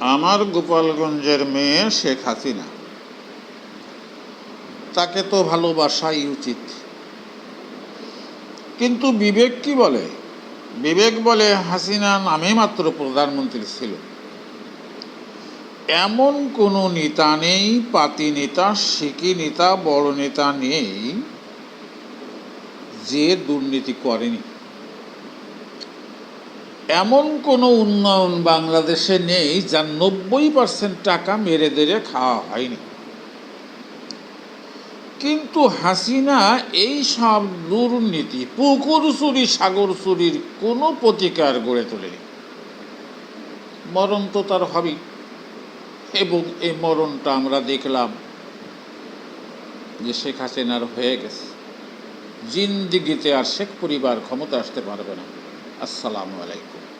আমার গোপালগঞ্জের মেয়ে শেখ হাসিনা। তাকে তো ভালোবাসাই উচিত। কিন্তু বিবেক কি বলে? বিবেক বলে হাসিনা নামে মাত্র প্রধানমন্ত্রী ছিল। এমন কোনো নেতা নেই, পাতি নেতা শিকি নেতা, বড় নেতা নেই, যে দুর্নীতি করেনি। এমন কোনো উন্নয়ন বাংলাদেশে নেই যার নব্বই পার্সেন্ট টাকা মেরে দেরে খাওয়া হয়নি। কিন্তু হাসিনা এই সব দুর্নীতি, পুকুর চুরি, সাগর চুরির কোনো প্রতিকার গড়ে তোলেনি। মরণ তো তার হবেই। এবং এই মরণটা আমরা দেখলাম যে শেখ হাসিনার হয়ে গেছে। জিন্দিগিতে আর শেখ পরিবার ক্ষমতা আসতে পারবে না। আসসালামু আলাইকুম।